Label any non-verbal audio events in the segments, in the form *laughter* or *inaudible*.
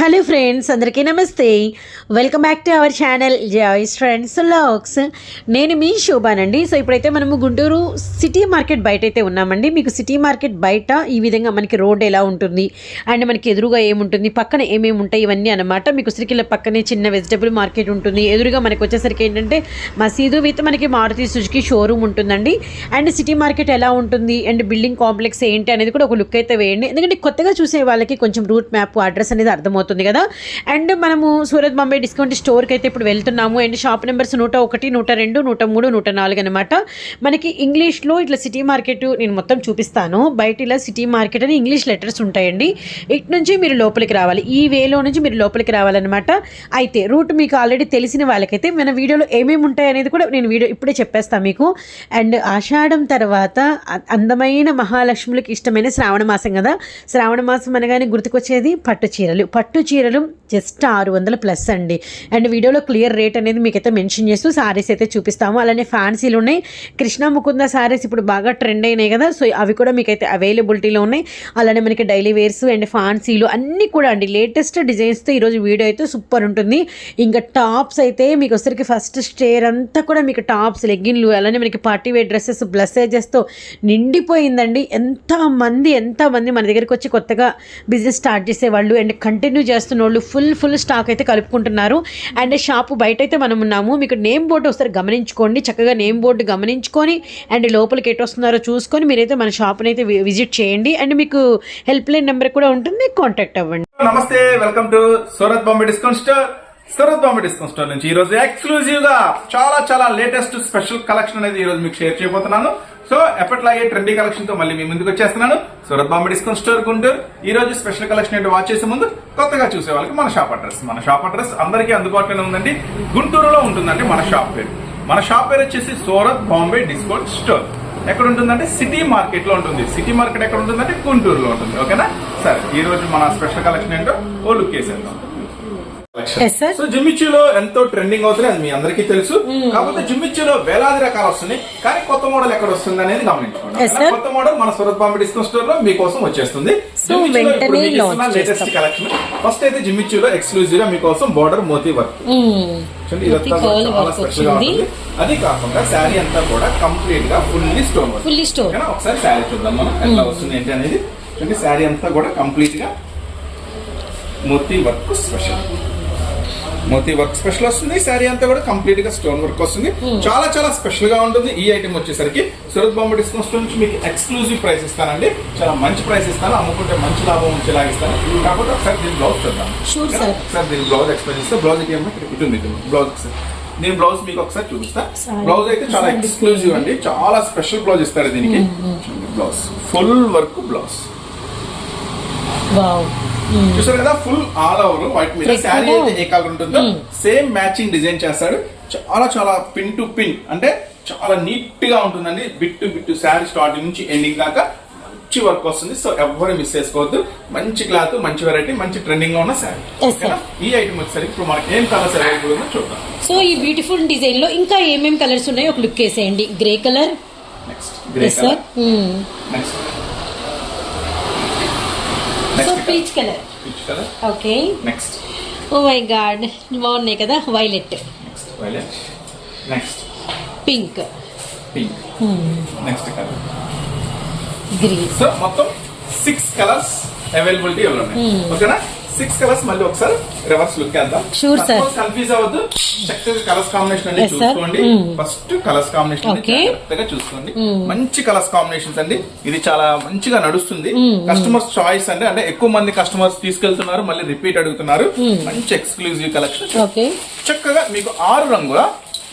Hello friends అందరికీ నమస్తే. Welcome back to our channel Joyce friends లాక్స్ నేను మీ శోభానండి. సో ఇప్పుడైతే మనము గుంటూరు సిటీ మార్కెట్ బయట అయితే ఉన్నామండి. మీకు సిటీ మార్కెట్ బయట ఈ విధంగా మనకి రోడ్ ఎలా ఉంటుంది అండ్ మనకి ఎదురుగా ఏముంటుంది పక్కన ఏమేమి ఉంటాయి ఇవన్నీ అనమాట మీకు సిరికిల పక్కనే చిన్న వెజిటబుల్ మార్కెట్ ఉంటుంది. ఎదురుగా మనకి వచ్చేసరికి ఏంటంటే మసీదు విత్ మనకి మారుతి సుజుకి షోరూమ్ ఉంటుందండి. అండ్ సిటీ మార్కెట్ ఎలా ఉంటుంది అండ్ బిల్డింగ్ కాంప్లెక్స్ ఏంటి అనేది కూడా ఒక లుక్ అయితే వేయండి. ఎందుకంటే కొత్తగా చూసే వాళ్ళకి కొంచెం రూట్ మ్యాప్ అడ్రస్ అనేది అర్థమవుతుంది. కదా. అండ్ మనము సూరత్ బాంబే డిస్కౌంట్ స్టోర్కి అయితే ఇప్పుడు వెళ్తున్నాము. అండ్ షాప్ నెంబర్స్ నూట ఒకటి నూట రెండు నూట మూడు నూట నాలుగు అనమాట మనకి ఇంగ్లీష్లో ఇట్లా సిటీ మార్కెట్ నేను మొత్తం చూపిస్తాను. బయట ఇలా సిటీ మార్కెట్ అని ఇంగ్లీష్ లెటర్స్ ఉంటాయండి. ఇటు నుంచి మీరు లోపలికి రావాలి. ఈ వేలో నుంచి మీరు లోపలికి రావాలన్నమాట. అయితే రూట్ మీకు ఆల్రెడీ తెలిసిన వాళ్ళకైతే మన వీడియోలో ఏమేమి ఉంటాయి అనేది కూడా నేను వీడియో ఇప్పుడే చెప్పేస్తాను మీకు. అండ్ ఆషాఢం తర్వాత అందమైన మహాలక్ష్ములకు ఇష్టమైన శ్రావణ మాసం కదా. శ్రావణ మాసం అనగానే గుర్తుకొచ్చేది పట్టు చీరలు. పట్టు చీరలు జస్ట్ ఆరు వందల ప్లస్ అండి. అండ్ వీడియోలో క్లియర్ రేట్ అనేది మీకైతే మెన్షన్ చేస్తూ శారీస్ అయితే చూపిస్తాము. అలానే ఫ్యాన్సీలు ఉన్నాయి. కృష్ణ ముకుంద శారీస్ ఇప్పుడు బాగా ట్రెండ్ అయినాయి కదా. సో అవి కూడా మీకైతే అవైలబిలిటీలో ఉన్నాయి. అలానే మనకి డైలీ వేర్స్ అండ్ ఫ్యాన్సీలు అన్నీ కూడా అండి. లేటెస్ట్ డిజైన్స్తో ఈరోజు వీడియో అయితే సూపర్ ఉంటుంది. ఇంకా టాప్స్ అయితే మీకు వచ్చరికి ఫస్ట్ స్టేర్ అంతా కూడా మీకు టాప్స్ లెగ్గిన్లు అలానే మనకి పార్టీ వేర్ డ్రెస్సెస్ బ్లసేజెస్తో నిండిపోయిందండి. ఎంతమంది ఎంతమంది మన దగ్గరికి వచ్చి కొత్తగా బిజినెస్ స్టార్ట్ చేసేవాళ్ళు. అండ్ కంటిన్యూ చేస్తున్న వాళ్ళు ఫుల్ ఫుల్ స్టాక్ అయితే కలుపుకుంటున్నారు. అండ్ షాపు బయట అయితే మనం ఉన్నాము. మీకు నేమ్ బోర్డు ఒకసారి గమనించుకోండి. చక్కగా నేమ్ బోర్డు గమనించుకొని అండ్ లోపలికి ఎటు వస్తున్నారో చూసుకొని మీరైతే మన షాప్ని అయితే విజిట్ చేయండి. అండ్ మీకు హెల్ప్ లైన్ నెంబర్ కూడా ఉంటుంది. కాంటాక్ట్ అవ్వండి. నమస్తే welcome to Surat Bombay discount store Surat Bombay discount store నుంచి ఈ రోజు ఎక్స్క్లూజివ్గా చాలా చాలా లేటెస్ట్ స్పెషల్ కలెక్షన్ అనేది ఈ రోజు మీకు షేర్ చేయబోతున్నాను. సో ఎప్పటిలాగే ట్రెండీ కలెక్షన్తో మళ్ళీ మీ ముందుకు వచ్చేస్తున్నాను. Surat Bombay discount store Guntur. ఈ రోజు స్పెషల్ కలెక్షన్ ఏంటో వాచ్ చేసే ముందు కొత్తగా చూసే వాళ్ళకి మన షాప్ అడ్రస్ మన షాప్ అడ్రస్ అందరికీ అందుబాటులోనే ఉందండి. గుంటూరులో ఉంటుందండి మన షాప్ పేరు. మన షాప్ పేరు వచ్చేసి సూరత్ బాంబే డిస్కౌంట్ స్టోర్. ఎక్కడ ఉంటుందంటే సిటీ మార్కెట్లో ఉంటుంది. సిటీ మార్కెట్ ఎక్కడ ఉంటుందంటే గుంటూరులో ఉంటుంది. ఓకేనా? సరే ఈ రోజు మన స్పెషల్ కలెక్షన్ ఏంటో ఓ లుక్ చేసేద్దాం సో జిమ్మిచ్చులో ఎంతో ట్రెండింగ్ అవుతుంది అది మీ అందరికీ తెలుసు. కాకపోతే జిమ్మిచ్చులో వేలాది రకాలు వస్తున్నాయి. కానీ కొత్త మోడల్ ఎక్కడ వస్తుంది అనేది గమనించుకోండి. కొత్త మోడల్ మన సూరత్ బాంబే డిస్కౌంట్ స్టోర్లో మీకోసం వచ్చేస్తుంది. లేటెస్ట్. కలెక్షన్ ఫస్ట్ అయితే జిమ్మిచ్చులో ఎక్స్క్లూజివ్గా మీకోసం బోర్డర్ మోతీ వర్క్ వచ్చింది. ఉంటుంది. అది కాకుండా శారీ అంతా కూడా కంప్లీట్గా fully stone work fully store ఓకేనా? ఒకసారి శారీ చూద్దాం మనం. ఎట్లా వస్తుంది ఏంటి అనేది. శారీ అంతా కూడా కంప్లీట్గా మోతీ వర్క్ స్పెషల్ మోతీ వర్క్ స్పెషల్ వస్తుంది. శారీ అంతా కూడా కంప్లీట్గా స్టోన్ వర్క్ వస్తుంది. చాలా చాలా స్పెషల్గా ఉంటుంది. ఈ ఐటమ్ వచ్చేసరికి సూరత్ బాంబే డిస్కౌంట్ స్టోర్ నుంచి మీకు ఎక్స్క్లూజివ్ ప్రైస్ ఇస్తానండి. చాలా మంచి ప్రైస్ ఇస్తాను. అమ్ముకుంటే మంచి లాభం వచ్చేలాగా ఇస్తాను. కాకపోతే ఒకసారి దీని బ్లౌజ్ చూద్దాం. ఒకసారి దీని బ్లౌజ్ ఎక్స్ప్లెయిన్ చేస్తే బ్లౌజ్ ఇటు బ్లౌజ్ నేను బ్లౌజ్ మీకు ఒకసారి చూపిస్తా. బ్లౌజ్ అయితే చాలా ఎక్స్క్లూజివ్ అండి. చాలా స్పెషల్ బ్లౌజ్ ఇస్తారు దీనికి. బ్లౌజ్ ఫుల్ వర్క్ బ్లౌజ్ చూసారు కదా ఫుల్ ఆల్ ఓవర్ వైట్ మీద శారీ? అయితే ఏ కలర్ ఉంటుందో సేమ్ మ్యాచింగ్ డిజైన్ చేస్తాడు. చాలా చాలా పిన్ టు పిన్ అంటే చాలా నీట్గా ఉంటుందండి. Bit to bit sari starting నుంచి ఎండింగ్ దాకా మంచి వర్క్ వస్తుంది. సో ఎవరు మిస్ చేసుకోవద్దు. మంచి క్లాత్ మంచి వెరైటీ మంచి ట్రెండింగ్లో ఉన్న శారీ. ఈ ఐటమ్ వచ్చేసరికి ఇప్పుడు మనకి ఏం కలర్స్ అవైలబుల్ ఉందో చూద్దాం. సో ఈ బ్యూటిఫుల్ డిజైన్లో ఇంకా ఏమేం కలర్స్ ఉన్నాయో ఒక లుక్ వేసేయండి. Grey colour next grey sir colour next so peach colour peach colour okay next oh my god బాగున్నాయి కదా? Violet next violet next pink pink next colour green so మొత్తం సిక్స్ కలర్స్ అవైలబిలిటీ ఓకేనా six colours మళ్ళీ ఒకసారి reverse look వేద్దాం. Sure, sir. Confuse అవ్వద్దు. చక్కగా colours combination అనేది. చూసుకోండి. First colours combination. జాగ్రత్తగా చూసుకోండి. మంచి కలర్స్ కాంబినేషన్స్ అండి. ఇది చాలా మంచిగా నడుస్తుంది. కస్టమర్స్ చాయిస్ అంటే అంటే ఎక్కువ మంది కస్టమర్స్ తీసుకెళ్తున్నారు మళ్ళీ రిపీట్ అడుగుతున్నారు. మంచి ఎక్స్క్లూజివ్ కలెక్షన్ చక్కగా మీకు ఆరు రంగుల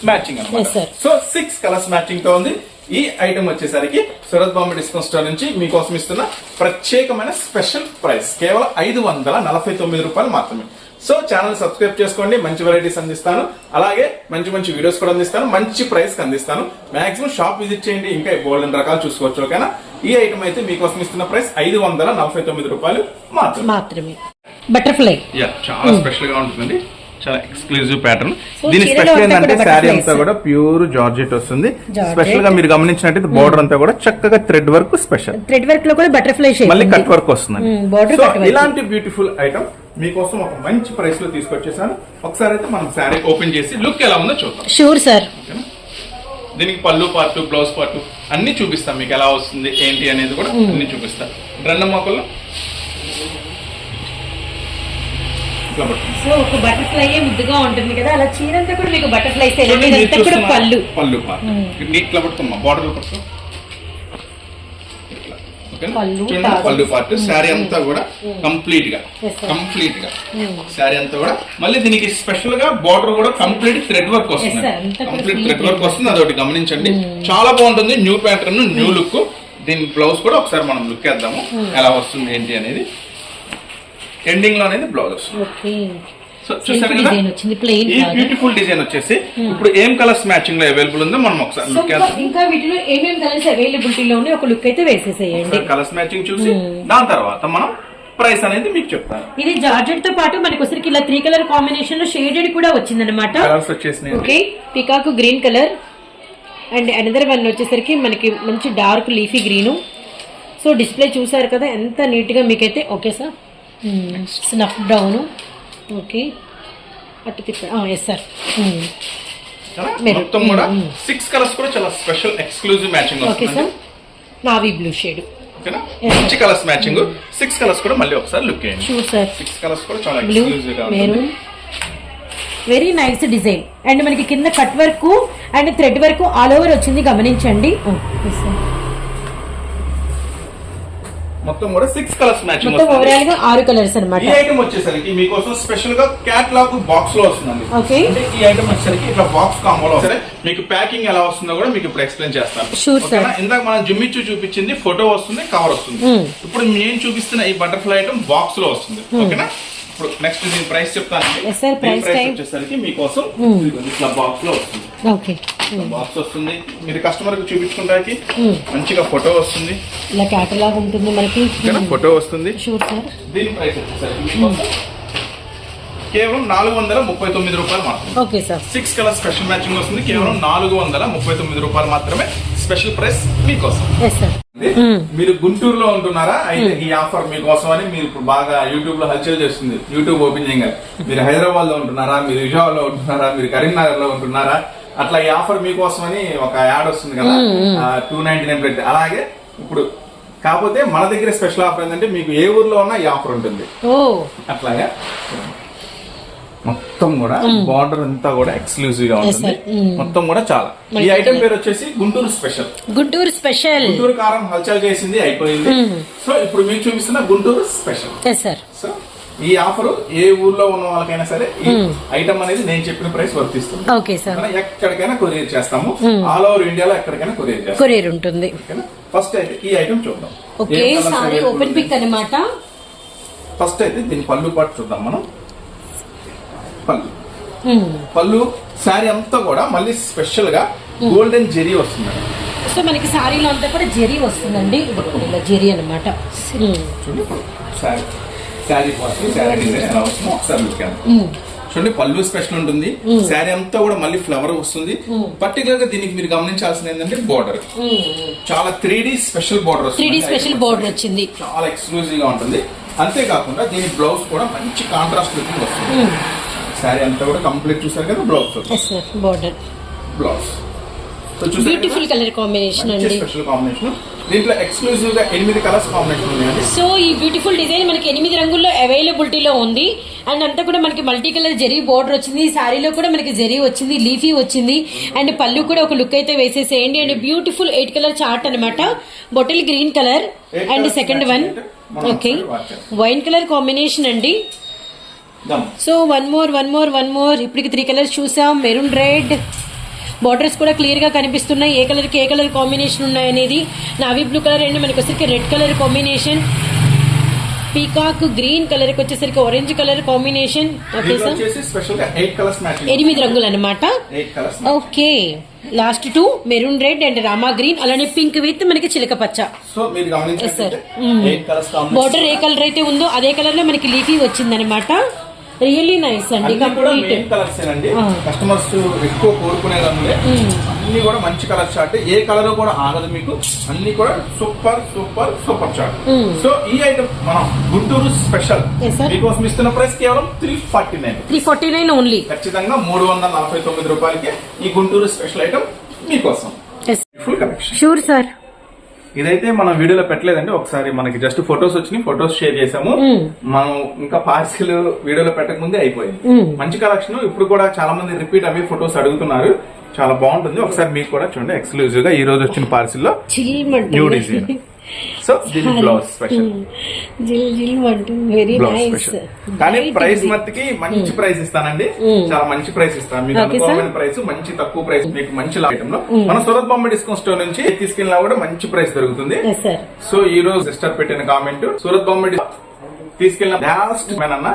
మ్యాచింగ్ అనమాట. సో సిక్స్ కలర్స్ మ్యాచింగ్తో ఉంది. ఈ ఐటమ్ వచ్చేసరికి సూరత్ బాంబే డిస్కౌంట్ స్టోర్ నుంచి మీకోసం ఇస్తున్న ప్రత్యేకమైన స్పెషల్ ప్రైస్. కేవలం ఐదు వందల నలభై తొమ్మిది రూపాయలు మాత్రమే. సో ఛానల్ సబ్స్క్రైబ్ చేసుకోండి. మంచి వెరైటీస్ అందిస్తాను. అలాగే మంచి మంచి వీడియోస్ కూడా అందిస్తాను. మంచి ప్రైస్కి అందిస్తాను. మాక్సిమం షాప్ విజిట్ చేయండి. ఇంకా గోల్డెన్ రకాలు చూసుకోవచ్చు ఓకేనా? ఈ ఐటమ్ అయితే మీకోసం ఇస్తున్న ప్రైస్ ఐదు వందల నలభై తొమ్మిది రూపాయలు మాత్రమే. బటర్ఫ్లై యా చాలా స్పెషల్గా ఉంటుందండి. చాలా ఎక్స్క్లూజివ్ ప్యాటర్న్ దీని స్పెషల్ ఏంటంటే శారీ. అంతా కూడా ప్యూర్ జార్జెట్ వస్తుంది. స్పెషల్గా మీరు గమనించినట్టయితే బోర్డర్ అంతా కూడా చక్కగా థ్రెడ్ వర్క్ స్పెషల్ థ్రెడ్ వర్క్లో కూడా బటర్ఫ్లై మళ్ళీ కట్ వర్క్ వస్తుంది Hmm. ఇలాంటి బ్యూటిఫుల్ ఐటమ్ మీకోసం ఒక మంచి ప్రైస్లో తీసుకొచ్చేసాను ఒకసారి అయితే మనం శారీ ఓపెన్ చేసి లుక్ ఎలా ఉందో చూద్దాం షూర్ సార్? దీనికి పళ్ళు పార్ట్ బ్లౌజ్ పార్ట్ అన్ని చూపిస్తాం మీకు ఎలా వస్తుంది ఏంటి అనేది కూడా అన్ని చూపిస్తాం రెండు. సో ఒక బటర్ఫ్లై ముద్దుగా ఉంటుంది కదా అలా చీర అంతా కూడా మీకు ఇదంతా కూడా పళ్ళు. పళ్ళు పార్ట్ ఇట్లా పట్టుకోమ్మా బార్డర్. ఓకేనా? పళ్ళు, పార్ట్ శారీ అంతా కూడా కంప్లీట్గా. కంప్లీట్గా. శారీ అంతా కూడా. మళ్ళీ దీనికి స్పెషల్గా బార్డర్ కూడా కంప్లీట్ థ్రెడ్ వర్క్ వస్తుంది. కంప్లీట్ థ్రెడ్ వర్క్ వస్తుంది. అదొకటి గమనించండి. చాలా బాగుంటుంది. న్యూ ప్యాటర్న్ న్యూ లుక్ దీని బ్లౌజ్ కూడా ఒకసారి మనం లుక్ వేద్దాము. ఎలా వస్తుంది ఏంటి అనేది. ఎండింగ్లో అనేది బ్లౌజ్ వస్తుంది. సో చూసారు కదా? వచ్చింది ఈ బ్యూటిఫుల్ డిజైన్ వచ్చేసి ఇప్పుడు ఏం కలర్స్ మ్యాచింగ్లో అవైలబుల్ ఉందో మనం ఒకసారి లుక్ ఇంకా- వీటిలో ఏమేమి కలర్స్ అవైలబిలిటీలో ఉన్నాయి ఒక లుక్ అయితే వేసేసేయండి. కలర్స్ మ్యాచింగ్ చూసి దాని తర్వాత మనం ప్రైస్ అనేది మీకు చెప్తాను. ఇది జార్జెట్తో పాటు మనకి వచ్చరికి ఇలా త్రీ కలర్ కాంబినేషన్లో షేడెడ్ కూడా కలర్స్ వచ్చేసినాయి. Okay. Peacock green colour and another one వచ్చేసరికి మనకి మంచి dark leafy green so display చూసారు కదా ఎంత నీట్గా మీకైతే okay sir snuff brown okay అటు తిప్ప. Yes sir. మొత్తం కూడా సిక్స్ కలర్స్ కూడా చాలా special exclusive matching okay sir navy blue shade ఓకేనా. మంచి కలర్స్ మ్యాచింగ్ సిక్స్ కలర్స్ కూడా మళ్ళీ ఒకసారి లుక్ చేయండి. సార్ సిక్స్ కలర్స్ కూడా చాలా ఎక్స్క్లూజివ్గా maroon very nice design and మనకి కింద cut work and thread work all over వచ్చింది. గమనించండి. Oh, yes, sir. మొత్తం కూడా సిక్స్ కలర్స్ మ్యాచింగ్ మొత్తం ఓవరాల్గా ఆరు కలర్స్ ఈ అనమాట ఐటమ్ వచ్చేసరికి మీకోసం స్పెషల్గా క్యాట్లాగ్ బాక్స్లో వస్తుందండి. Okay. అంటే ఈ ఐటమ్ వచ్చేసరికి ఇట్లా బాక్స్ కాంబోలో సరే మీకు ప్యాకింగ్ ఎలా వస్తుందో కూడా మీకు ఇప్పుడు ఎక్స్ప్లెయిన్ చేస్తాను. Sir. ఓకేనా? ఇందాక మనం జుమ్మిచ్చు చూపించింది ఫోటో వస్తుంది కవర్ వస్తుంది. Hmm. ఇప్పుడు నేను చూపిస్తున్న ఈ బటర్ఫ్లై ఐటమ్ బాక్స్లో వస్తుంది. ఓకేనా ఇప్పుడు నెక్స్ట్ దీని ప్రైస్ చెప్తాను time. వచ్చేసరికి మీకోసం ఇదిగోండి, ఇట్లా బాక్స్లో వస్తుంది. ఓకే బాక్స్ వస్తుంది. మీరు కస్టమర్కి చూపించుకుంటాకి మంచిగా ఫోటో వస్తుంది. ఇలా క్యాటలాగ్ ఉంటుంది మనకి. ఫోటో వస్తుంది. Sure sir? దీని ప్రైస్ కేవలం నాలుగు వందల ముప్పై తొమ్మిది రూపాయలు మాత్రమే. Okay sir six colour special matching వస్తుంది. కేవలం నాలుగు వందల ముప్పై తొమ్మిది రూపాయలు మాత్రమే స్పెషల్ ప్రైస్ మీకోసం. మీరు గుంటూరులో ఉంటున్నారా? అయితే ఈ ఆఫర్ మీకోసం అని మీరు ఇప్పుడు బాగా యూట్యూబ్లో హల్చల్ చేస్తుంది. యూట్యూబ్ ఓపెన్ చేయగా మీరు హైదరాబాద్లో ఉంటున్నారా? మీరు విజయవాడలో ఉంటున్నారా? మీరు కరీంనగర్లో ఉంటున్నారా? అట్లా ఈ ఆఫర్ మీకోసం అని ఒక యాడ్ వస్తుంది కదా. టూ నైన్టీ నైన్ పెట్టి అలాగే ఇప్పుడు కాకపోతే మన దగ్గర స్పెషల్ ఆఫర్ ఏంటంటే మీకు ఏ ఊర్లో ఉన్నా ఈ ఆఫర్ ఉంటుంది. అట్లాగా? మొత్తం కూడా బార్డర్ అంతా కూడా ఎక్స్క్లూజివ్గా ఉంటుంది. మొత్తం కూడా చాలా. ఈ ఐటమ్ పేరు వచ్చేసి గుంటూరు స్పెషల్ గుంటూరు స్పెషల్ గుంటూరు కారం హల్చల్ చేసింది అయిపోయింది. సో ఇప్పుడు మీకు చూపిస్తున్న గుంటూరు స్పెషల్ సో ఈ ఆఫర్ ఏ ఊర్లో ఉన్న వాళ్ళకైనా సరే ఈ ఐటమ్ అనేది నేను చెప్పిన ప్రైస్ వర్తిస్తుంది. ఓకే సార్ ఎక్కడికైనా కొరియర్ చేస్తాము. ఆల్ ఓవర్ ఇండియాలో ఎక్కడికైనా కొరియర్ చేస్తాం కొరియర్ ఉంటుంది. ఫస్ట్ అయితే ఈ ఐటమ్ చూద్దాం. Okay sari open? పిక్ అనమాట ఫస్ట్ అయితే దీని పళ్ళు పాటు చూద్దాం మనం. పళ్ళు. పళ్ళు శారీ అంతా కూడా మళ్ళీ స్పెషల్గా గోల్డెన్ జెరీ వస్తుంది. సో మనకి సారీలో అంతా కూడా జెరీ వస్తుందండి. జెరీ అనమాట శారీ శారీ శారీ డిజైన్ ఎలా వస్తుందో ఒకసారి చేద్దాం. చూడండి పళ్ళు స్పెషల్ ఉంటుంది. శారీ అంతా కూడా మళ్ళీ ఫ్లవర్ వస్తుంది. పర్టికులర్గా దీనికి మీరు గమనించాల్సింది ఏంటంటే బోర్డర్ చాలా three D special border three వస్తుంది డి స్పెషల్ బోర్డర్ వచ్చింది. చాలా ఎక్స్క్లూజివ్గా ఉంటుంది. అంతేకాకుండా దీని బ్లౌజ్ కూడా మంచి కాంట్రాస్ట్ లుకింగ్ వస్తుంది. శారీ అంతా కూడా కంప్లీట్ చూసారు కదా blouse border blouse beautiful colour combination అండి. స్పెషల్ కాంబినేషన్ దీంట్లో ఎక్స్క్లూజివ్గా ఎనిమిది కలర్స్ కాంబినేషన్ ఉన్నాయండి. సో ఈ బ్యూటిఫుల్ డిజైన్ మనకి ఎనిమిది రంగుల్లో అవైలబిలిటీలో ఉంది. అండ్ అంతా కూడా మనకి మల్టీ కలర్ జరీ బోర్డర్ వచ్చింది. ఈ శారీలో కూడా మనకి జరీ వచ్చింది లీఫీ వచ్చింది. అండ్ పళ్ళు కూడా ఒక లుక్ అయితే వేసేసేయండి. And beautiful eight colour chart అనమాట bottle green colour and second one okay. Wine colour combination అండి. So one more one more one more ఇప్పటికి త్రీ కలర్స్ చూసాం. మెరూన్ రెడ్ బార్డర్స్ కూడా క్లియర్గా కనిపిస్తున్నాయి. ఏ కలర్కి ఏ కలర్ కాంబినేషన్ ఉన్నాయి అనేది నావీ బ్లూ కలర్ అండ్ మనకి వచ్చేసరికి red colour combination. Peacock green కలర్కి వచ్చేసరికి orange colour combination. Okay sir. ఎనిమిది రంగులు అనమాట okay. Last two maroon red and Rama green అలానే పింక్ విత్ మనకి చిలక పచ్చ. సో మీరు Yes, sir. గమనించినట్లయితే Mm. బార్డర్ ఏ కలర్ అయితే ఉందో అదే కలర్లో మనకి లీఫీ వచ్చిందనమాట రియల్లీ నైస్ అండి కంప్లీట్ కలర్స్ అండి. కస్టమర్స్ ఎక్కువ కోరుకునే రంగులే అన్ని కూడా మంచి కలర్ చార్ట్ ఏ కలర్ కూడా ఆగదు మీకు. అన్ని కూడా super super super chart. So ఈ ఐటమ్ మనం గుంటూరు స్పెషల్. మీకోసం ఇస్తున్న ప్రైస్ కేవలం three forty nine three forty nine only ఖచ్చితంగా మూడు వందల నలభై తొమ్మిది రూపాయలకి ఈ గుంటూరు స్పెషల్ ఐటమ్ మీకోసం. ఫుల్ కలెక్షన్ షూర్ సార్ ఇదైతే మనం వీడియోలో పెట్టలేదండి. ఒకసారి మనకి జస్ట్ ఫొటోస్ వచ్చినాయి. ఫొటోస్ షేర్ చేసాము. మనం ఇంకా పార్సిల్ వీడియోలో పెట్టక ముందే అయిపోయింది. మంచి కలెక్షన్ ఇప్పుడు కూడా చాలా మంది రిపీట్ అవి ఫొటోస్ అడుగుతున్నారు. చాలా బాగుంటుంది. ఒకసారి మీకు కూడా చూడండి. ఎక్స్క్లూజివ్గా ఈ రోజు వచ్చిన పార్సిల్లో న్యూ డిజైన్ సో దీని బ్లౌజ్ స్పెషల్ జిల్ జిల్ అంటుంది వెరీ నైస్ కానీ ప్రైస్ మట్టుకి మంచి ప్రైస్ ఇస్తానండి. చాలా మంచి ప్రైస్ ఇస్తాను. మీకు. అనుకోమైన ప్రైస్ మంచి తక్కువ ప్రైస్ మీకు మంచి ఐటమ్లో మన సూరత్ బాంబే డిస్కౌంట్ స్టోర్ నుంచి తీసుకెళ్ళినా కూడా మంచి ప్రైస్ దొరుకుతుంది. సో ఈ రోజు సిస్టర్ పెట్టిన కామెంట్ సూరత్ బాంబే తీసుకెళ్ళిన లాస్ట్ మ్యాన్ అన్న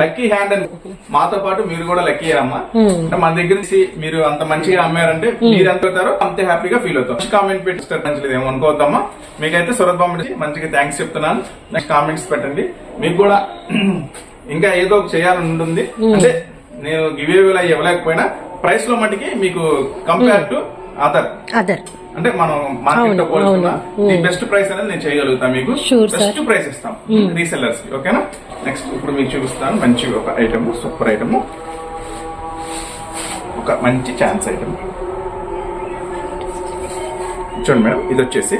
లక్కీ హ్యాండ్ అని మాతో పాటు మీరు కూడా లక్కీ అమ్మా అంటే మన దగ్గర నుంచి మీరు అంత మంచిగా అమ్మారంటే మీరు ఎంత అవుతారో అంతే హ్యాపీగా ఫీల్ అవుతాం. నెక్స్ట్ కామెంట్ పెట్టి సిస్టర్ మంచిది ఏమో అనుకోవద్దమ్మా. మీకైతే సూరత్ బాంబే మంచిగా థ్యాంక్స్ చెప్తున్నాను. నెక్స్ట్ కామెంట్స్ పెట్టండి. మీకు కూడా *clears throat* ఇంకా ఏదో చేయాలని ఉంటుంది. అంటే నేను గివ్ అవి ఇవ్వలేకపోయినా ప్రైస్లో మటుకి మీకు కంపేర్ టు అదర్ అదర్ అంటే మనం మార్కెట్లో పోల్చుకున్నా. ది బెస్ట్ ప్రైస్ అనేది నేను చేయగలుగుతాను మీకు. బెస్ట్ ప్రైస్ ఇస్తాం. రీసెల్లర్స్కి ఓకేనా? నెక్స్ట్ ఇప్పుడు మీకు చూపిస్తాను. మంచి ఒక ఐటమ్ సూపర్ ఐటమ్ ఒక మంచి ఛాన్స్ ఐటమ్ చూడండి మేడం ఇది వచ్చేసి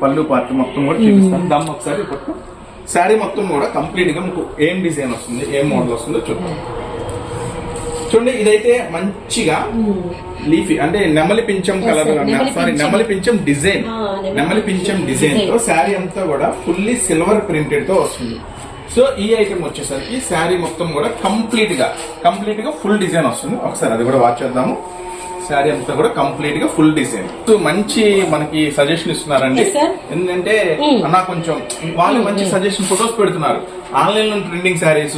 పళ్ళు పార్ట్ మొత్తం కూడా చూపిస్తాను. దమ్ ఒకసారి పట్టు శారీ మొత్తం కూడా కంప్లీట్గా మీకు ఏం డిజైన్ వస్తుంది ఏం మోడల్ వస్తుందో చూద్దాం. చూడండి ఇదైతే మంచిగా లీఫీ అంటే నెమలి పింఛం కలర్ సారీ. నెమలి పింఛం. డిజైన్. నెమలి పింఛం డిజైన్. తో. శారీ అంతా కూడా ఫుల్లీ సిల్వర్ ప్రింటెడ్తో వస్తుంది. సో ఈ ఐటమ్ వచ్చేసరికి శారీ మొత్తం కూడా కంప్లీట్గా కంప్లీట్గా ఫుల్ డిజైన్ వస్తుంది. ఒకసారి అది కూడా వాచ్ చేద్దాము. శారీ అంతా కూడా కంప్లీట్గా ఫుల్ డిజైన్ సో మంచి మనకి సజెషన్ ఇస్తున్నారండి. ఎందుకంటే అన్న కొంచెం వాళ్ళు మంచి సజెషన్ ఫొటోస్ పెడుతున్నారు. ఆన్లైన్లో ట్రెండింగ్ శారీస్.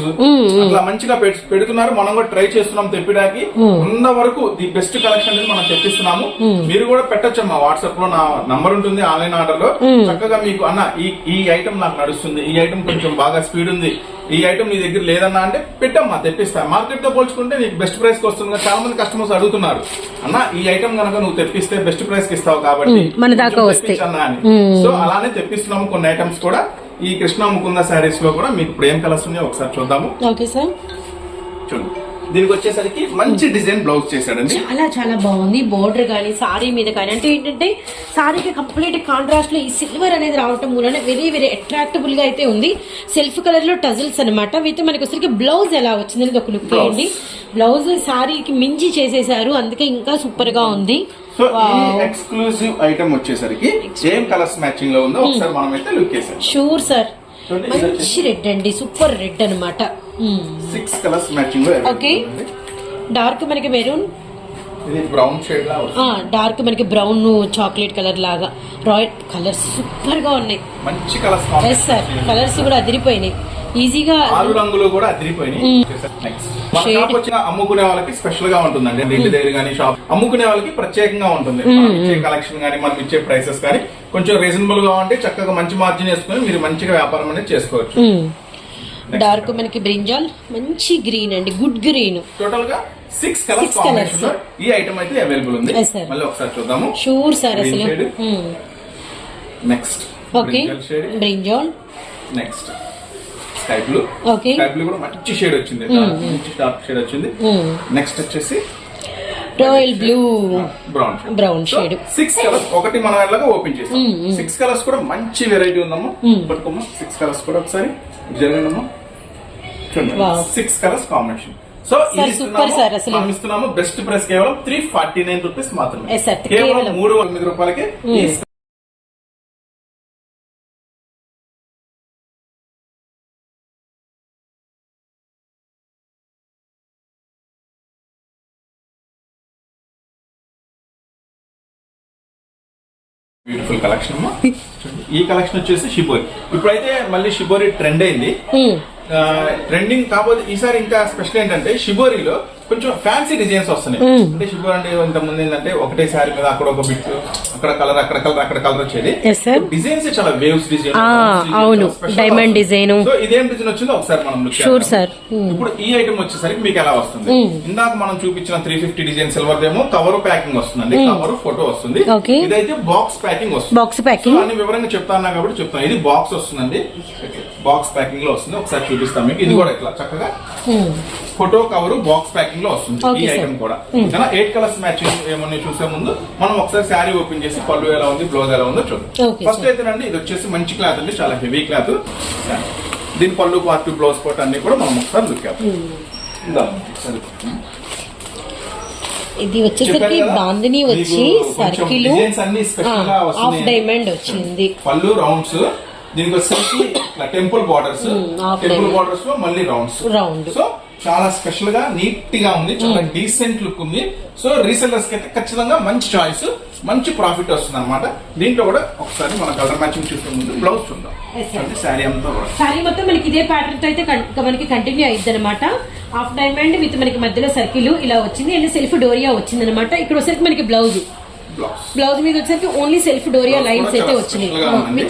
అట్లా మంచిగా పెడుతున్నారు. మనం కూడా ట్రై చేస్తున్నాం తెప్పడానికి. ఉన్న వరకు ది బెస్ట్ కలెక్షన్ అనేది మనం తెప్పిస్తున్నాము. మీరు కూడా పెట్టొచ్చు మా వాట్సాప్లో నా నంబర్ ఉంటుంది ఆన్లైన్ ఆర్డర్లో చక్కగా మీకు అన్న ఈ ఈ ఐటమ్ నాకు నడుస్తుంది. ఈ ఐటమ్ కొంచెం బాగా స్పీడ్ ఉంది. ఈ ఐటమ్ నీ దగ్గర లేదన్నా అంటే పెట్టమ్మా తెప్పిస్తా. మార్కెట్తో పోల్చుకుంటే నీకు బెస్ట్ ప్రైస్కి వస్తుంది. చాలా మంది కస్టమర్స్ అడుగుతున్నారు. అన్న ఈ ఐటమ్ కనుక నువ్వు తెప్పిస్తే బెస్ట్ ప్రైస్కి ఇస్తావు కాబట్టి. మన దాకా వస్తాయి. సో అలానే తెప్పిస్తున్నాము కొన్ని ఐటమ్స్ కూడా. ఈ కృష్ణ ముకుంద శారీస్లో కూడా మీకు ఇప్పుడు ఏం కలర్స్ ఉన్నాయో ఒకసారి చూద్దాము. Okay sir. చూడండి. దీనికి వచ్చేసరికి మంచి డిజైన్ బ్లౌజ్ చేశాడండి. చాలా చాలా బాగుంది. బోర్డర్ కానీ సారీ మీద కానీ అంటే ఏంటంటే సారీకి కంప్లీట్ కాంట్రాస్ట్లో ఈ సిల్వర్ అనేది రావటం మూలన వెరీ వెరీ అట్రాక్టబుల్గా అయితే ఉంది. సెల్ఫ్ కలర్లో టజల్స్ అనమాట అయితే మనకి వచ్చరికి బ్లౌజ్ ఎలా వచ్చింది అనేది ఒక లుక్. వేయండి. బ్లౌజ్ సారీకి మించి చేసేసారు. అందుకే ఇంకా సూపర్గా ఉంది. సో ఈ. ఎక్స్క్లూజివ్ ఐటమ్ వచ్చేసరికి ఏం కలర్స్ మ్యాచింగ్లో ఉందో ఒకసారి మనం అయితే లుక్ వేసాం షూర్ సార్ మంచి రెడ్ అండి సూపర్ రెడ్ అనమాట సిక్స్ కలర్స్ మ్యాచింగ్లో ఓకే డార్క్ మనకి మెరూన్ బ్రౌన్ షేడ్ డార్క్ మనకి బ్రౌన్ చాక్లెట్ కలర్ లాగా. రాయల్ కలర్స్ సూపర్గా ఉన్నాయి. మంచి కలర్స్ ఎస్ సార్ కలర్స్ కూడా అదిరిపోయినాయి. ఈజీగా ఆరు రంగులు కూడా అదిరిపోయినాయి. నెక్స్ట్. షాప్ వచ్చిన అమ్ముకునే వాళ్ళకి స్పెషల్గా ఉంటుందండి. ఇంటి దగ్గర కానీ షాప్ అమ్ముకునే వాళ్ళకి ప్రత్యేకంగా ఉంటుంది. ఇచ్చే కలెక్షన్ కానీ మనం ఇచ్చే ప్రైసెస్ కానీ కొంచెం రీజనబుల్గా ఉంటే చక్కగా మంచి మార్జిన్ వేసుకుని మీరు మంచిగా వ్యాపారం అనేది చేసుకోవచ్చు. డార్క్ మనకి బ్రింజాల్ మంచి గ్రీన్ అండి గుడ్ గ్రీన్ టోటల్గా సిక్స్ కలర్స్. కాంబినేషన్ ఈ ఐటమ్ అయితే అవైలబుల్ ఉంది. మళ్ళీ ఒకసారి చూద్దాము. షూర్ సార్ అసలు. Next okay brinjal next sky blue sky blue కూడా మంచి షేడ్ వచ్చింది. మంచి డార్క్ షేడ్ వచ్చింది. నెక్స్ట్ వచ్చేసి royal blue brown brown shade six colours ఒకటి మనం ఎలాగా ఓపెన్ చేసాం. సిక్స్ కలర్స్ కూడా మంచి వెరైటీ ఉందమ్మా. పట్టుకోమ్మా. సిక్స్ కలర్స్ కూడా ఒకసారి జరగండమ్మా చూడండి. Six colours combination so super, sir, అసలు. ఇస్తున్నాము బెస్ట్ ప్రైస్ కేవలం త్రీ ఫార్టీ నైన్ రూపీస్ మాత్రమే. కేవలం. మూడు వందల రూపాయలకి ఈ బ్యూటిఫుల్ కలెక్షన్ అమ్మా చూడండి. ఈ కలెక్షన్ వచ్చేసి షిబోరి ఇప్పుడైతే మళ్ళీ షిబోరి ట్రెండ్ అయింది. ట్రెండింగ్ కాకపోతే ఈసారి ఇంకా స్పెషల్ ఏంటంటే షిబోరిలో కొంచెం ఫ్యాన్సీ డిజైన్స్ వస్తున్నాయి. అంటే షిబోరి అంటే ఇంత ముందు ఏంటంటే ఒకటే శారీ మీద అక్కడ ఒక బిట్ అక్కడ కలర్ అక్కడ కలర్ అక్కడ కలర్ వచ్చేది. డిజైన్స్ చాలా వేవ్స్ డిజైన్ అవును. Diamond design. సో ఇదేం డిజైన్ వచ్చిందో ఒకసారి మనం sir. Hmm. ఇప్పుడు ఈ ఐటమ్ వచ్చేసరికి మీకు ఎలా వస్తుంది? ఇందాక మనం చూపించిన త్రీ ఫిఫ్టీ డిజైన్ సిల్వర్ దేమో కవర్ ప్యాకింగ్ వస్తుందండి కవర్ ఫోటో వస్తుంది. ఇదైతే బాక్స్ ప్యాకింగ్ వస్తుంది. Box packing. సో అన్ని వివరంగా చెప్తాను కాబట్టి చెప్తాను ఇది బాక్స్ వస్తుందండి. బాక్స్ ప్యాకింగ్లో వస్తుంది. ఒకసారి చూపిస్తాం మీకు. ఇది కూడా ఇట్లా చక్కగా ఫోటో కవర్ బాక్స్ ప్యాకింగ్లో వస్తుంది ఈ. ఐటమ్ కూడా. ఎయిట్ కలర్స్ మ్యాచింగ్ ఏమన్నా చూసే ముందు మనం ఒకసారి శారీ ఓపెన్ చేసి పళ్ళు ఎలా ఉంది బ్లౌజ్ ఎలా ఉందో చూద్దాం. ఫస్ట్ అయితే అండి ఇది వచ్చేసి మంచి క్లాత్ అండి. చాలా హెవీ క్లాత్. దీని పళ్ళు పార్ట్ బ్లౌజ్ పార్ట్ అన్ని కూడా మనం ఒకసారి లుక్ సరే ఇది వచ్చేసరికి బాందిని వచ్చి సర్కిల్ హాఫ్. డైమండ్ వచ్చింది పళ్ళు రౌండ్స్ దీనికి వచ్చేసి టెంపుల్ బార్డర్స్ టెంపుల్. బార్డర్స్లో మళ్ళీ రౌండ్స్ Round. సో చాలా స్పెషల్గా నీట్గా ఉంది చాలా డీసెంట్ లుక్ ఉంది. సో రీసెల్లర్స్కి అయితే ఖచ్చితంగా మంచి చాయిస్ మంచి ప్రాఫిట్ వస్తుంది అనమాట దీంట్లో కూడా ఒకసారి మన కలర్ మ్యాచింగ్ చూసే ముందు బ్లౌజ్ చూద్దాం. అంటే శారీ అంతా సారీ మొత్తం మనకి ఇదే ప్యాటర్న్తో అయితే మనకి కంటిన్యూ అయ్యింది అనమాట హాఫ్ డైమండ్ విత్ మనకి మధ్యలో సర్కిల్ ఇలా వచ్చింది అండ్ సెల్ఫ్ డోరియా వచ్చింది అనమాట ఇక్కడ వచ్చేసరికి మనకి బ్లౌజ్ బ్లౌజ్. మీద వచ్చేసరికి ఓన్లీ సెల్ఫ్ డోరియా లైన్స్ అయితే వచ్చినాయి.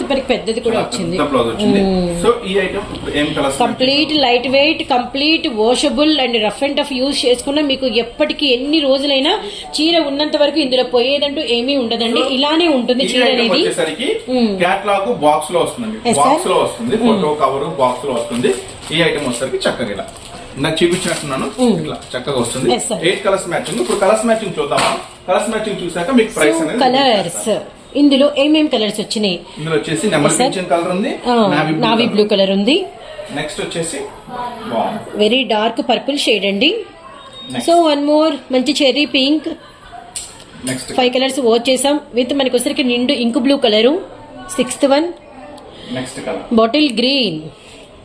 మనకి పెద్దది కూడా వచ్చింది. Complete light weight complete washable and rough and tough use చేసుకున్న మీకు ఎప్పటికీ ఎన్ని రోజులైనా చీర ఉన్నంత వరకు ఇందులో పోయేదంటూ ఏమీ ఉండదండి. ఇలానే ఉంటుంది చీర అనేది. క్యాట్లాగ్ బాక్స్లో. బాక్స్ వస్తుంది ఫోటో కవర్ బాక్స్లో వస్తుంది. ఈ ఐటమ్ వచ్చేసరికి చక్కగా ఇలా. చూపించినట్టున్నాను. ఇట్లా చక్కగా వస్తుంది. ఎయిట్ కలర్స్ మ్యాచింగ్ ఇప్పుడు కలర్స్ మ్యాచింగ్ చూద్దామా? కలర్స్ మ్యాచింగ్ చూసాక మీకు ప్రైస్ అనేది కలర్స్ ఇందులో ఏమేం కలర్స్ వచ్చినాయి? ఇందులో వచ్చేసి sir. పింఛన్ కలర్ ఉంది నావీ బ్లూ కలర్ ఉంది. నెక్స్ట్ వచ్చేసి వెరీ డార్క్ పర్పుల్ షేడ్ అండి. సో వన్ మోర్ మంచి cherry pink next five colours watch చేసాం విత్ మనకి వచ్చరికి నిండు ink blue colour sixth one next colour bottle green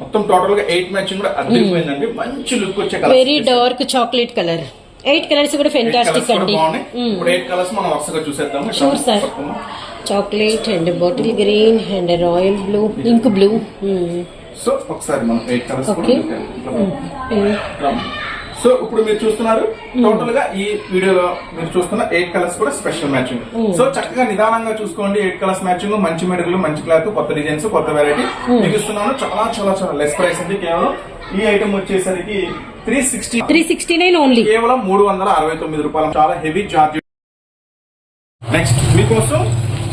మొత్తం టోటల్గా ఎయిట్ మ్యాచింగ్ కూడా అదిరిపోయిందండి మంచి లుక్ వచ్చే colour very dark chocolate colour eight colours కూడా ఫెంటాస్టిక్ అండి. Sure, sir. Chocolate and bottle green and royal blue ink blue so ఒకసారి మనం ఎయిట్ కలర్స్ Okay. సో ఇప్పుడు మీరు చూస్తున్నారు టోటల్గా ఈ వీడియోలో మీరు చూస్తున్న ఎయిట్ కలర్స్ కూడా స్పెషల్ మ్యాచింగ్. సో చక్కగా నిదానంగా చూసుకోండి ఎయిట్ కలర్స్ మ్యాచింగ్ మంచి మెటీరియల్ మంచి క్లాత్ కొత్త డిజైన్స్ కొత్త వెరైటీ మీకు ఇస్తున్నాను చాలా చాలా చాలా లెస్ ప్రైస్ అండి కేవలం. ఈ ఐటమ్ వచ్చేసరికి three sixty three sixty nine only కేవలం మూడు వందల అరవై తొమ్మిది రూపాయలు. చాలా హెవీ చార్జ్ నెక్స్ట్ మీకోసం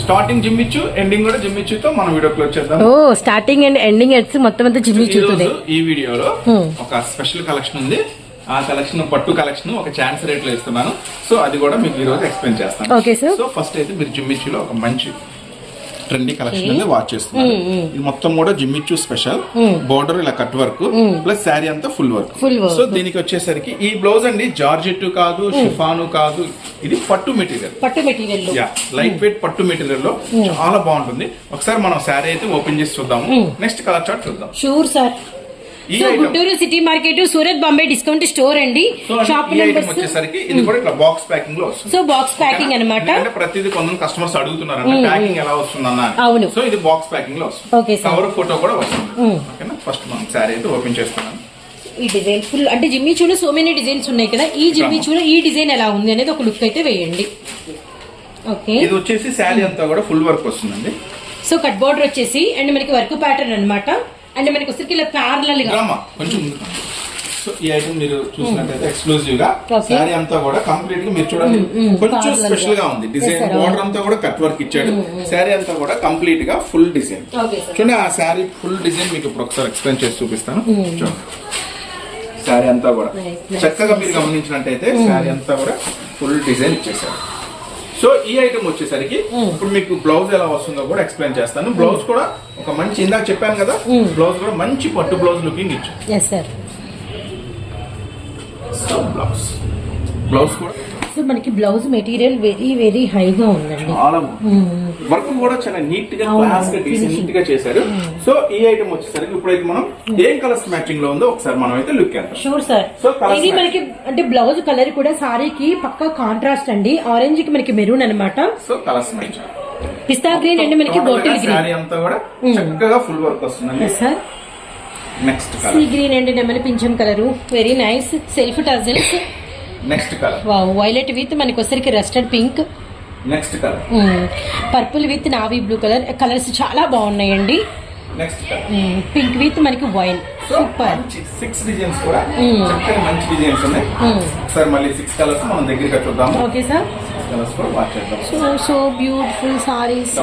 స్టార్టింగ్ జిమ్ ఇచ్చు ఎండింగ్ కూడా జిమ్ ఇచ్చుతో మనం వీడియో క్లోజ్ చేద్దాం. ఓ స్టార్టింగ్ అండ్ ఎండింగ్ ఎట్స్ మొత్తం అంతా జిమ్మి ఈ చూస్తుంది రోజు ఈ వీడియోలో ఒక స్పెషల్ కలెక్షన్ ఉంది. ఆ కలెక్షన్ పట్టు కలెక్షన్ ఒక ఛాన్స్ రేట్లో ఇస్తున్నాను. సో అది కూడా మీకు ఈ రోజు ఎక్స్ప్లెయిన్ చేస్తాను. సో ఫస్ట్ అయితే మీరు జిమ్మిచ్చులో ఒక మంచి ట్రెండీ కలెక్షన్ అనేది వాచ్ చేస్తున్నారు. ఇది మొత్తం కూడా జిమ్మిచ్చు స్పెషల్ బోర్డర్ ఇలా కట్ వర్క్ ప్లస్ శారీ అంతా ఫుల్ వర్క్. సో దీనికి వచ్చేసరికి ఈ బ్లౌజ్ అండి జార్జెట్ కాదు షిఫాను కాదు ఇది పట్టు మెటీరియల్ పట్టు మెటీరియల్ లైట్ వెయిట్ పట్టు మెటీరియల్లో చాలా బాగుంటుంది. ఒకసారి మనం శారీ అయితే ఓపెన్ చేసి చూద్దాము. నెక్స్ట్ కలర్ చార్ట్ చూద్దాం. Sure sir so Guntur city market Surat Bombay discount store అండి. షాప్ వచ్చేసరికి ఇది కూడా ఇట్లా బాక్స్ ప్యాకింగ్లో వస్తుంది. సో బాక్స్ ప్యాకింగ్ అనమాట ప్రతిదీ కొందరు కస్టమర్స్ అడుగుతున్నారు ప్యాకింగ్ ఎలా వస్తుందన్న అని. అవును. సో ఇది బాక్స్ ప్యాకింగ్లో వస్తుంది. కవర్ ఫోటో కూడా వస్తుంది. ఓకేనా? ఫస్ట్ మనం శారీ అయితే ఓపెన్ చేస్తున్నాను ఈ డిజైన్ ఫుల్ అంటే జిమ్మి చూలో సో మెనీ డిజైన్స్ ఉన్నాయి కదా. ఈ జిమ్మి చూలో ఈ డిజైన్ ఎలా ఉంది అనేది ఒక లుక్ అయితే వేయండి. ఓకే. ఇది వచ్చేసి శారీ అంతా కూడా ఫుల్ వర్క్ వస్తుందండి. సో కట్ బోర్డర్ వచ్చేసి అండ్ మనకి వర్క్ ప్యాటర్న్ అన్నమాట. అండ్ మనకి ఇలా ప్యారలల్గా. కొంచెం ముందుకు. సో ఈ ఐటమ్ మీరు చూసినట్టయితే ఎక్స్క్లూజివ్గా Okay. శారీ అంతా కూడా కంప్లీట్గా మీరు చూడండి. కొంచెం Parallel గా. స్పెషల్గా ఉంది. Design sir. బోర్డర్ అంతా కూడా కట్ వర్క్ ఇచ్చాడు. శారీ అంతా కూడా కంప్లీట్గా ఫుల్ డిజైన్ ఓకే సార్ చూడండి ఆ శారీ ఫుల్ డిజైన్ మీకు ఇప్పుడు ఒకసారి ఎక్స్ప్లెయిన్ చేసి చూపిస్తాను. చూడండి. శారీ అంతా కూడా. Nice, nice, చక్కగా మీరు గమనించినట్టయితే శారీ అంతా కూడా ఫుల్ డిజైన్ ఇచ్చేసారు సో ఈ ఐటమ్ వచ్చేసరికి ఇప్పుడు మీకు బ్లౌజ్ ఎలా వస్తుందో కూడా ఎక్స్ప్లెయిన్ చేస్తాను. బ్లౌజ్ కూడా ఒక మంచి ఇందాక చెప్పాను కదా బ్లౌజ్ కూడా మంచి పట్టు బ్లౌజ్ లుకింగ్ ఇచ్చు. సో బ్లౌజ్ బ్లౌజ్ కూడా సో మనకి బ్లౌజ్ మెటీరియల్ వెరీ వెరీ హైగా ఉందండి. చాలా వర్క్ కూడా చాలా నీట్గా క్లాస్గా finishing. గా చేశారు. సో ఈ ఐటమ్ వచ్చేసరికి ఇప్పుడైతే మనం ఏం కలర్స్ మ్యాచింగ్లో ఉందో ఒకసారి మనం అయితే లుక్ చేద్దాం. షూర్ సార్ colours ఇది. మనకి అంటే బ్లౌజ్ కలర్ కూడా సారీకి పక్కా కాంట్రాస్ట్ అండి. ఆరెంజ్కి మనకి మెరూన్ అన్నమాట. సో కలర్స్ మ్యాచింగ్ పిస్తా గ్రీన్ అండ్ మనకి బాటిల్ గ్రీన్ అంతా కూడా చక్కగా ఫుల్ వర్క్ వస్తుందండి. Sir next sea green and నెమలి పింఛం colour very nice self tassels next colour wow violet with మనకి వచ్చరికి రస్టర్డ్ pink next colour purple with navy blue colour colours చాలా బాగున్నాయండి. నెక్స్ట్ కలర్ పింక్ విత్ మనకి వైన్ సూపర్ సిక్స్ డిజైన్స్ కూడా. చక్కని మంచి designs ఉన్నాయి. ఒకసారి మళ్ళీ సిక్స్ కలర్స్ మనం దగ్గరగా చూద్దాము. ఓకే సార్ కలర్స్ కూడా వాచ్ చేద్దాం. So so beautiful saris.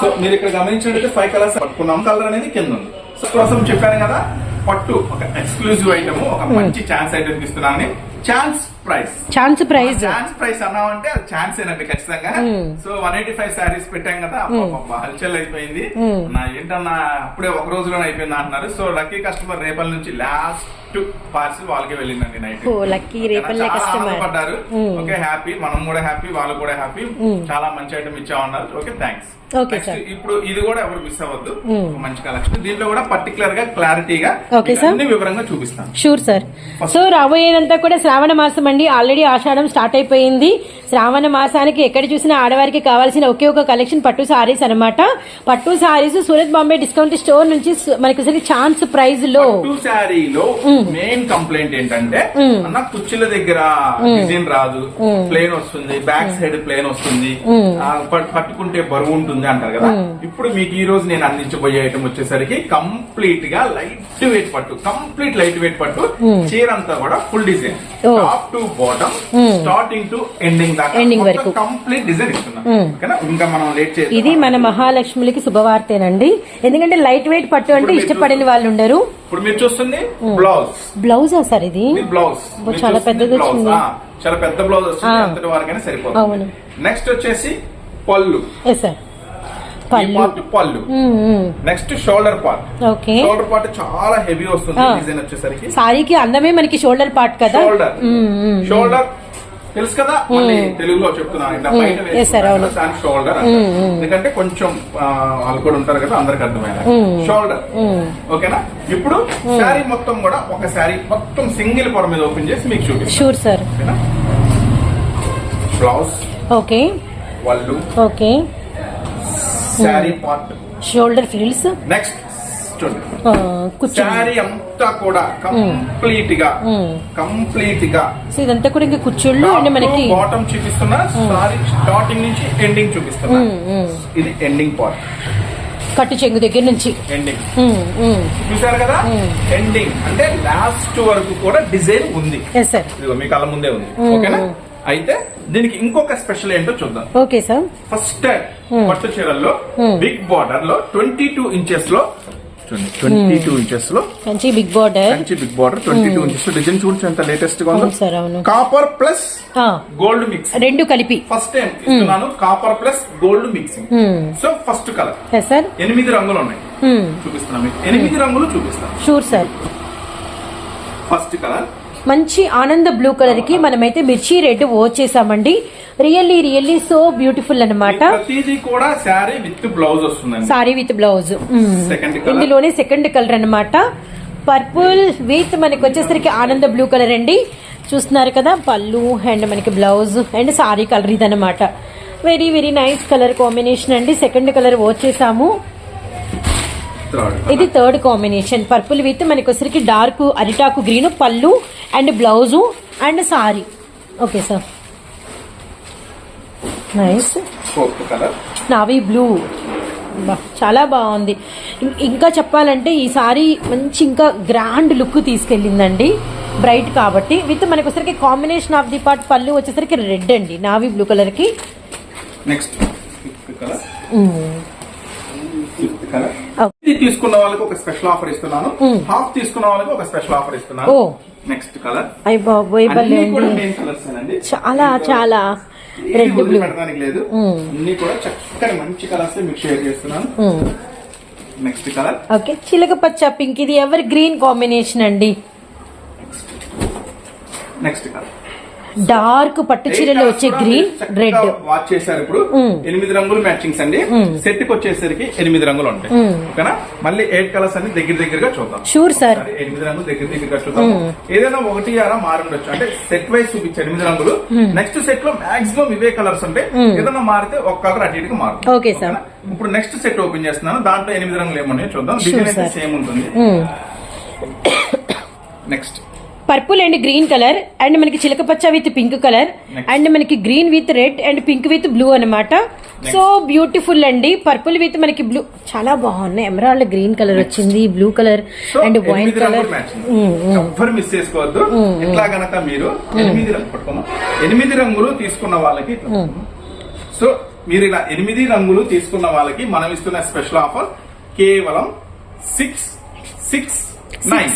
So మీరు ఇక్కడ గమనించినట్లయితే ఫైవ్ కలర్స్ పట్టుకున్నాం కలర్ అనేది కింద ఉంది. సో కోసం చెప్పాను కదా పట్టు ఒక ఎక్స్క్లూజివ్ ఐటమ్ ఒక మంచి chance item ఇస్తున్నానని. Chance price chance prize chance price అన్నామంటే అది ఛాన్స్ ఏనండి ఖచ్చితంగా. So one eighty five saris పెట్టాం కదా అబ్బబ్బబ్బా, హల్చల్ అయిపోయింది. నా ఏంటన్నా అప్పుడే ఒక రోజులోనే అయిపోయింది అంటున్నారు. సో లక్కీ కస్టమర్ రేపటి నుంచి లాస్ట్ పార్సిల్ వాళ్ళకి వెళ్ళిందండి నైట్ ఓ లక్కీ రేపల్లె చాలా కస్టమర్ ఆనందపడ్డారు. ఓకే హ్యాపీ మనం కూడా హ్యాపీ వాళ్ళు కూడా హ్యాపీ చాలా మంచి item ఇచ్చామన్నారు. Okay thanks Okay, sir. ఇప్పుడు ఇది కూడా ఎవరు మిస్ అవ్వద్దు. ఒక మంచి కలెక్షన్ దీంట్లో కూడా పర్టికులర్గా క్లారిటీగా Okay, మీకు sir. అన్ని వివరంగా చూపిస్తాను. షూర్ సార్ సో రాబోయేదంతా కూడా శ్రావణ మాసం అండి. ఆల్రెడీ ఆషాఢం స్టార్ట్ అయిపోయింది. శ్రావణ మాసానికి ఎక్కడ చూసినా ఆడవారికి కావాల్సిన ఒకే ఒక కలెక్షన్ పట్టు సారీస్ అన్నమాట. పట్టు సారీస్ సూరత్ బాంబే డిస్కౌంట్ స్టోర్ నుంచి మనకి ఛాన్స్ ప్రైజ్లో. మెయిన్ కంప్లైంట్ ఏంటంటే అన్న కుర్చీల దగ్గర డిజైన్ రాదు ప్లేన్ వస్తుంది బ్యాక్ సైడ్ ప్లేన్ వస్తుంది పట్టుకుంటే బరువు ఉంటుంది అంటారు కదా. ఇప్పుడు మీకు ఈ రోజు నేను అందించబోయే ఐటమ్ వచ్చేసరికి కంప్లీట్గా లైట్ వెయిట్ పట్టు కంప్లీట్ లైట్ వెయిట్ పట్టు చీర అంతా కూడా full design. Top to bottom starting to ending దాకా Ending వరకు. కంప్లీట్ డిజైన్ ఇస్తున్నాం. ఓకేనా? ఇంకా మనం లేట్ చేసి ఇది మన మహాలక్ష్మికి శుభవార్తేనండి. ఎందుకంటే లైట్ వెయిట్ పట్టు అంటే ఇష్టపడని వాళ్ళు ఉండరు. ఇప్పుడు మీరు చూస్తుంది బ్లౌజ్ బ్లౌజా సార్ ఇది? బ్లౌజ్ చాలా పెద్దది బ్లౌజ్. వచ్చింది. చాలా పెద్ద బ్లౌజ్ వస్తుంది. అంతటి వారికైనా. సరిపోతుంది. నెక్స్ట్ వచ్చేసి పళ్ళు. ఎస్ సార్ ఈ part pallu. Next shoulder part okay. Shoulder part చాలా హెవీ వస్తుంది. డిజైన్ వచ్చేసరికి. సారీకి అందమే మనకి షోల్డర్ పార్ట్ కదా? షోల్డర్. షోల్డర్ తెలుసు కదా? మళ్ళీ తెలుగులో చెప్తున్నాను. షోల్డర్ ఎందుకంటే కొంచెం వాళ్ళు కూడా ఉంటారు కదా అందరికి అర్థమైన షోల్డర్ ఓకేనా? ఇప్పుడు శారీ మొత్తం కూడా ఒక శారీ మొత్తం సింగిల్ పొర మీద ఓపెన్ చేసి మీకు చూపిస్తాను. షూర్ సార్ ఓకేనా? Blouse okay. వాళ్ళు okay. Sari part. Shoulder feels next sari అంతా కూడా కంప్లీట్గా కంప్లీట్గా సో ఇదంతా కూడా ఇంకా కుర్చీళ్ళు అండ్ మనకి బాటమ్ చూపిస్తున్నా సారీ స్టార్టింగ్ నుంచి ఎండింగ్ చూపిస్తున్నా. ఇది ఎండింగ్ పార్ట్ కట్టు చెంగు దగ్గర నుంచి. ఎండింగ్. చూసారు కదా? ఎండింగ్ అంటే లాస్ట్ వరకు కూడా డిజైన్ ఉంది. మీ కళ్ళ ముందే ఉంది. ఓకేనా అయితే దీనికి ఇంకొక స్పెషల్ ఏంటో చూద్దాం. Okay sir. ఫస్ట్ టైం పట్టు చీరల్లో బిగ్ బార్డర్లో ట్వంటీ టూ ఇంచెస్లో ట్వంటీ టూ ఇంచెస్లో మంచి బిగ్ బార్డర్ మంచి big border twenty two inches design చూడచ్చు ఎంత లేటెస్ట్గా ఉందో. సార్ అవును. Copper plus ah, gold mix రెండు కలిపి. ఫస్ట్ టైం ఇస్తున్నాను copper plus gold mixing so first colour yes sir ఎనిమిది రంగులు ఉన్నాయి. చూపిస్తున్నా మీకు. ఎనిమిది రంగులు చూపిస్తాను షూర్ సార్ ఫస్ట్ కలర్ మంచి ఆనంద బ్లూ కలర్కి మనమైతే మిర్చి రెడ్ చేసామండి. రియల్లీ రియల్లీ సో బ్యూటిఫుల్ కూడా విత్ బ్లౌజ్ వస్తుందండి. Sari with blouse colour. ఇందులోనే సెకండ్ కలర్ అన్నమాట. పర్పుల్ విత్ మనకి వచ్చేసరికి ఆనంద బ్లూ కలర్ అండి. చూస్తున్నారు కదా పళ్ళు అండ్ మనకి బ్లౌజ్ అండ్ సారీ కలర్ ఇదన్నమాట. Very very nice colour combination అండి. సెకండ్ కలర్ వచ్చేసాము ఇది థర్డ్ కాంబినేషన్ పర్పుల్ విత్ మనకి వచ్చరికి డార్క్ అరిటాకు green pallu and blouse and sari okay sir nice navy blue చాలా బాగుంది. ఇంకా చెప్పాలంటే ఈ సారీ మంచి ఇంకా గ్రాండ్ లుక్ తీసుకెళ్ళిందండి. బ్రైట్ కాబట్టి విత్ మనకి వచ్చరికి కాంబినేషన్ ఆఫ్ ది పార్ట్ పళ్ళు వచ్చేసరికి రెడ్ అండి. నావీ బ్లూ కలర్కి. Next fifth colour hmm. Fifth colour Oh. ఇది తీసుకున్న వాళ్ళకి ఒక స్పెషల్ ఆఫర్ ఇస్తున్నాను. హాఫ్ తీసుకున్న వాళ్ళకి ఒక స్పెషల్ ఆఫర్ ఇస్తున్నాను. నెక్స్ట్ కలర్ అయ్య బాబోయ్ చాలా చాలా. రెడ్ బ్లూ పెట్టడానికి లేదు. అన్ని కూడా చక్కని మంచి కలర్స్ మీకు షేర్ చేస్తున్నాను. నెక్స్ట్ కలర్ ఓకే చిలక పచ్చ పింక్. ఇది ఎవర్ గ్రీన్ కాంబినేషన్ అండి? నెక్స్ట్ కలర్ డార్క్ పట్టు చీరలో వచ్చే గ్రీన్ రెడ్ వాచ్ చేశారు ఇప్పుడు. ఎనిమిది రంగులు మ్యాచింగ్స్ అండి. సెట్కి వచ్చేసరికి ఎనిమిది రంగులు ఉంటాయి. ఓకేనా? మళ్ళీ ఎయిట్ కలర్స్ అన్ని దగ్గర దగ్గరగా చూద్దాం. షూర్ సార్ ఎనిమిది రంగులు దగ్గర దగ్గరగా చూద్దాం. ఏదైనా ఒకటి ఆరా మారుండొచ్చు. అంటే సెట్ వైజ్ చూపించారు ఎనిమిది రంగులు. నెక్స్ట్ సెట్లో మాక్సిమం ఇవే కలర్స్ ఉంటాయి ఏదైనా మారితే ఒక కలర్ అటు ఇటుగా మారుతుంది. Sir. ఓకేనా? ఇప్పుడు నెక్స్ట్ సెట్ ఓపెన్ చేస్తున్నాను. దాంట్లో ఎనిమిది రంగులు ఏమున్నాయో చూద్దాం. డిజైన్. సేమ్ ఉంటుంది. Next purple and green colour and మనకి చిలక పచ్చ విత్ పింక్ కలర్. అండ్ మనకి green with red and pink with blue అన్నమాట. సో బ్యూటిఫుల్ అండి. పర్పుల్ విత్ మనకి బ్లూ. చాలా బాగున్నాయి. ఎమరాల్డ్ గ్రీన్ కలర్ వచ్చింది బ్లూ కలర్ అండ్ వైన్ ఎనిమిది కలర్. ఎవ్వరు మిస్ చేసుకోవద్దు. ఇట్లా గనక మీరు ఎనిమిది రంగులు ఎనిమిది రంగులు తీసుకున్న వాళ్ళకి. సో మీరు ఇలా ఎనిమిది రంగులు తీసుకున్న వాళ్ళకి మనం ఇస్తున్న స్పెషల్ ఆఫర్ కేవలం సిక్స్ సిక్స్ నైన్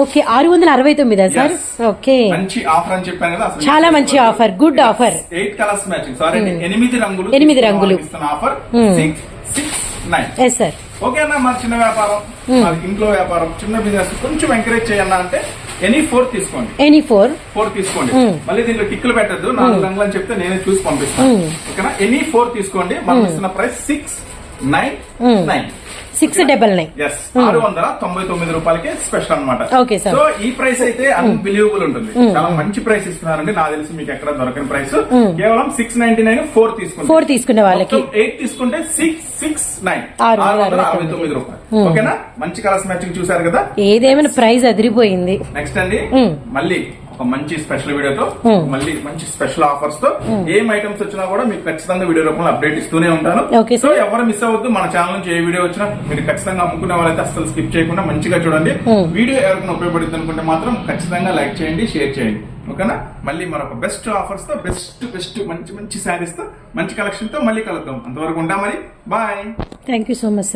ఓకే ఆరు వందల అరవై తొమ్మిదా సార్. ఓకే. మంచి ఆఫర్ అని చెప్పాను కదా చాలా మంచి offer. Good offer. Eight colours matching sari ఎనిమిది రంగులు ఎనిమిది రంగులు. Offer six six nine yes sir okay అన్న మరి చిన్న వ్యాపారం మరి ఇంట్లో వ్యాపారం చిన్న బిజినెస్ కొంచెం ఎంకరేజ్ చేయన్నా అంటే ఎనీ ఫోర్ తీసుకోండి. ఎనీ ఫోర్ ఫోర్ తీసుకోండి. మళ్ళీ దీంట్లో టిక్కులు పెట్టద్దు నాలుగు రంగులు అని చెప్తే నేనే చూసి పంపిస్తాను. ఓకేనా? ఎనీ ఫోర్ తీసుకోండి మనం ఇస్తున్న price six nine nine. Six double nine ఆరు వందల తొంభై తొమ్మిది రూపాయలకి స్పెషల్ Okay, sir. సో ఈ ప్రైస్ అయితే అన్బిలీవబుల్ ఉంటుంది. చాలా మంచి ప్రైస్ ఇస్తున్నారండి. నాకు తెలిసి మీకు ఎక్కడ దొరకని ప్రైస్ కేవలం సిక్స్ నైన్టీ నైన్ ఫోర్ తీసుకుంటే. ఫోర్ తీసుకున్న వాళ్ళకి. ఎయిట్ తీసుకుంటే సిక్స్ సిక్స్ నైన్ ఆరు వందల అరవై తొమ్మిది. రూపాయలు. ఓకేనా మంచి కలర్స్ మ్యాచింగ్ చూసారు కదా? ఏదేమైనా ప్రైస్ అదిరిపోయింది. నెక్స్ట్ అండి. మళ్ళీ ఒక మంచి స్పెషల్ వీడియోతో మళ్ళీ మంచి స్పెషల్ ఆఫర్స్తో ఏం ఐటమ్స్ వచ్చినా కూడా మీకు ఖచ్చితంగా వీడియో రూపంలో అప్డేట్ ఇస్తూనే ఉంటాను. సో ఎవరు మిస్ అవ్వద్దు మన ఛానల్ నుంచి ఏ వీడియో వచ్చినా మీరు ఖచ్చితంగా అమ్ముకునే వాళ్ళైతే అసలు స్కిప్ చేయకుండా మంచిగా చూడండి. వీడియో ఎవరికైనా ఉపయోగపడుతుంది అనుకుంటే మాత్రం ఖచ్చితంగా లైక్ చేయండి షేర్ చేయండి. ఓకేనా మళ్ళీ మరొక బెస్ట్ ఆఫర్స్తో బెస్ట్ బెస్ట్ మంచి మంచి శారీస్తో మంచి కలెక్షన్తో మళ్ళీ కలుద్దాం. అంతవరకు ఉంటాం మరి. Bye thank you so much